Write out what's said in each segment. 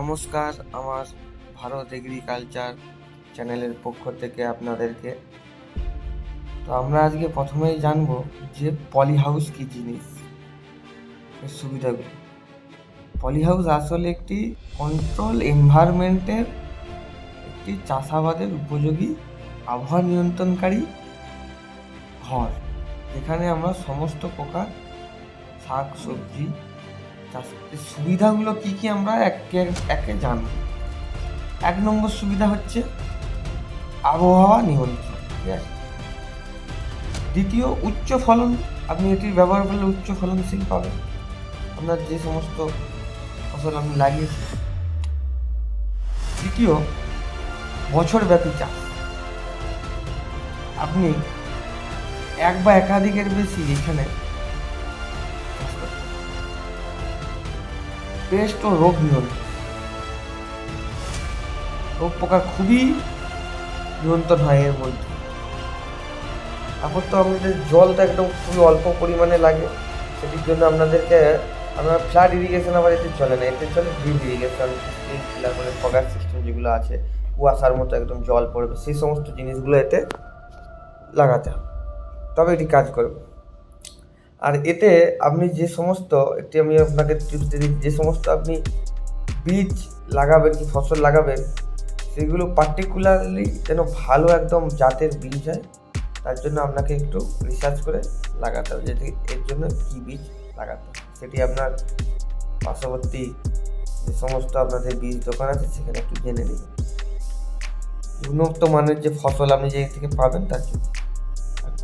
নমস্কার, আমার ভারত এগ্রিকালচার চ্যানেলের পক্ষ থেকে আপনাদেরকে। তো আমরা আজকে প্রথমেই জানব যে পলি হাউস কী জিনিস? সুবিধাগুলো। পলি হাউস আসলে একটি কন্ট্রোল এনভায়রনমেন্টের একটি চাষাবাদের উপযোগী আবহাওয়া নিয়ন্ত্রণকারী ঘর। যেখানে আমরা সমস্ত প্রকার শাক, সবজি সুবিধাগুলো কি কি আমরা একে একে জানব। এক নম্বর সুবিধা হচ্ছে আবহাওয়া নিয়ন্ত্রণ। ঠিক আছে দ্বিতীয়, উচ্চ ফলন। আপনি এটি ব্যবহার করলে উচ্চ ফলনশীল পাবেন। আপনার যে সমস্ত ফসল আপনি লাগিয়েছেন। তৃতীয়, বছরব্যাপী চাষ। আপনি এক বা একাধিকের বেশি এখানে পেস্ট ও রোগ নিয়ন্ত্রণ রোগ পোকা খুবই নিয়ন্ত্রণ হয় এর মধ্যে। তারপর তো আমাদের জলটা একদম খুবই অল্প পরিমাণে লাগে। সেটির জন্য আপনাদেরকে, আপনার ফ্ল্যাট ইরিগেশন আবার এতে চলে না, এতে চলে ড্রিপ ইরিগেশন মানে ফগার সিস্টেম যেগুলো আছে, কুয়াশার মতো একদম জল পড়বে, সেই সমস্ত জিনিসগুলো এতে লাগাতে হবে। তবে এটি কাজ করবে। আর এতে আপনি যে সমস্ত একটি আমি আপনাকে টিপস দিয়ে যে সমস্ত আপনি বীজ লাগাবেন কি ফসল লাগাবেন, সেগুলো পার্টিকুলারলি যেন ভালো একদম জাতের বীজ হয়, তার জন্য আপনাকে একটু রিসার্চ করে লাগাতে হবে যেটি এর জন্য কী বীজ লাগাতে হবে। সেটি আপনার পার্শ্ববর্তী যে সমস্ত আপনাদের বীজ দোকান আছে, সেখানে একটু জেনে নেবেন উন্নত মানের যে ফসল আপনি যে থেকে পাবেন, তার জন্য।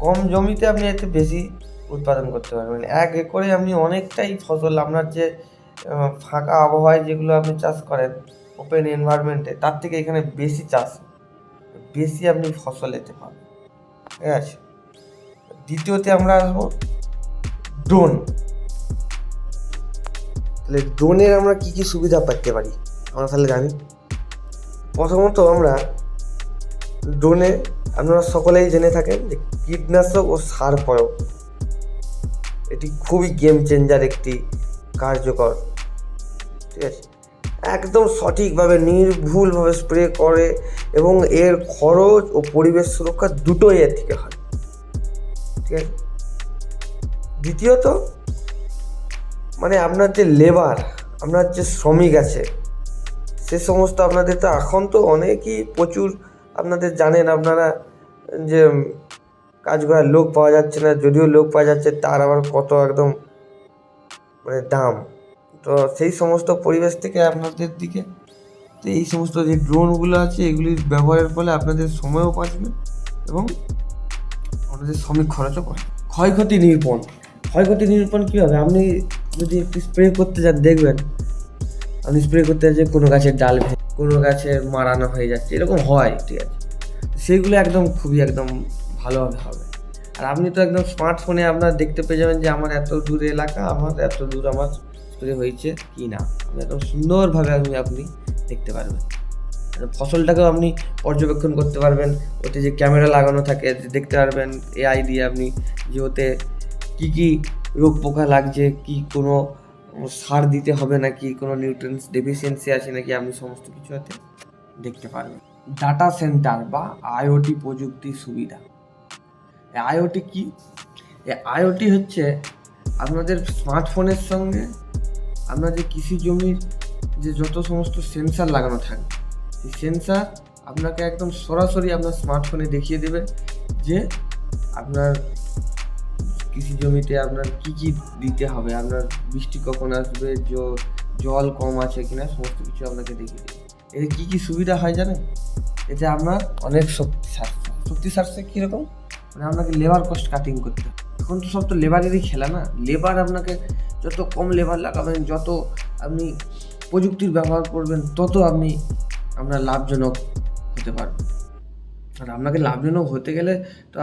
কম জমিতে আপনি এতে বেশি উৎপাদন করতে পারবেন এক একরে আপনি অনেকটাই ফসল, আপনার যে ফাঁকা আবহাওয়ায় যেগুলো আপনি চাষ করেন ওপেন এনভায়রনমেন্টে তার থেকে এখানে বেশি চাষ, বেশি আপনি ফসল এতে পাবেন। ঠিক আছে? দ্বিতীয়তে আমরা আসব ড্রোন তাহলে ড্রোনের আমরা কি কি সুবিধা পেতে পারি? আমরা তাহলে জানি। প্রথমত আমরা ড্রোনে আপনারা সকলেই জেনে থাকেন যে কীটনাশক ও সার প্রয়োগ। এটি খুবই গেম চেঞ্জার একটি কার্যকর। ঠিক আছে? একদম সঠিকভাবে, নির্ভুলভাবে স্প্রে করে এবং এর খরচ ও পরিবেশ সুরক্ষা দুটোই এর থেকে হয় ঠিক আছে? দ্বিতীয়ত মানে আপনার যে লেবার আপনার যে শ্রমিক আছে, সে সমস্ত আপনাদের তো এখন তো অনেকই প্রচুর, আপনাদের জানেন আপনারা যে কাজ করার লোক পাওয়া যাচ্ছে না, যদিও লোক পাওয়া যাচ্ছে, তার আবার কত একদম মানে দাম। তো সেই সমস্ত পরিবেশ থেকে আপনাদের দিকে, তো এই সমস্ত যে ড্রোনগুলো আছে এগুলির ব্যবহারের ফলে আপনাদের সময়ও বাঁচবে এবং আপনাদের শ্রমিক খরচও কমবে ক্ষয়ক্ষতি নিরূপণ। ক্ষয়ক্ষতি নিরূপণ কী হবে? আপনি যদি একটু স্প্রে করতে যান, দেখবেন। আপনি স্প্রে করতে যাচ্ছেন কোনো গাছের ডাল কোনো গাছের মারানো হয়ে যাচ্ছে, এরকম হয়, ঠিক আছে। সেইগুলো একদম খুবই একদম ভালোভাবে হবে। আর আপনি তো একদম স্মার্টফোনে আপনার দেখতে পেয়ে যাবেন যে আমার এত দূর এলাকা, আমার এত দূর আমার স্প্রে হয়েছে কি না। আপনি একদম সুন্দরভাবে আপনি আপনি দেখতে পারবেন। ফসলটাকেও আপনি পর্যবেক্ষণ করতে পারবেন। ওতে যে ক্যামেরা লাগানো থাকে দেখতে পারবেন এআই দিয়ে আপনি যে ওতে কী কী রোগ পোকা লাগছে, কি কোনো সার দিতে হবে নাকি, কোনো নিউট্রিয়েন্টস ডেফিসিয়েন্সি আছে নাকি, আপনি সমস্ত কিছু হাতে দেখতে পারবেন। ডাটা সেন্টার বা আইওটি প্রযুক্তির সুবিধা। আইওটি কি? আইওটি হচ্ছে আপনাদের স্মার্টফোনের সঙ্গে আপনাদের কৃষি জমির যে যত সমস্ত সেন্সার লাগানো থাকে, সেই সেন্সার আপনাকে একদম সরাসরি আপনার স্মার্টফোনে দেখিয়ে দেবে যে আপনার কৃষি জমিতে আপনার কি কি দিতে হবে, আপনার বৃষ্টি কখন আসবে জল কম আছে কিনা, সমস্ত কিছু আপনাকে দেখিয়ে দেবে। এতে কী কী সুবিধা হয় জানেন? এতে আপনার অনেক শক্তি সারছে শক্তি সারছে কীরকম মানে আপনাকে লেবার কস্ট কাটিং করতে এখন তো সব তো লেবারেরই খেলা না। লেবার আপনাকে যত কম লেবার লাগাবেন, যত আপনি প্রযুক্তির ব্যবহার করবেন, তত আপনি আপনার লাভজনক হতে পারবেন। আর আপনাকে লাভজনক হতে গেলে তো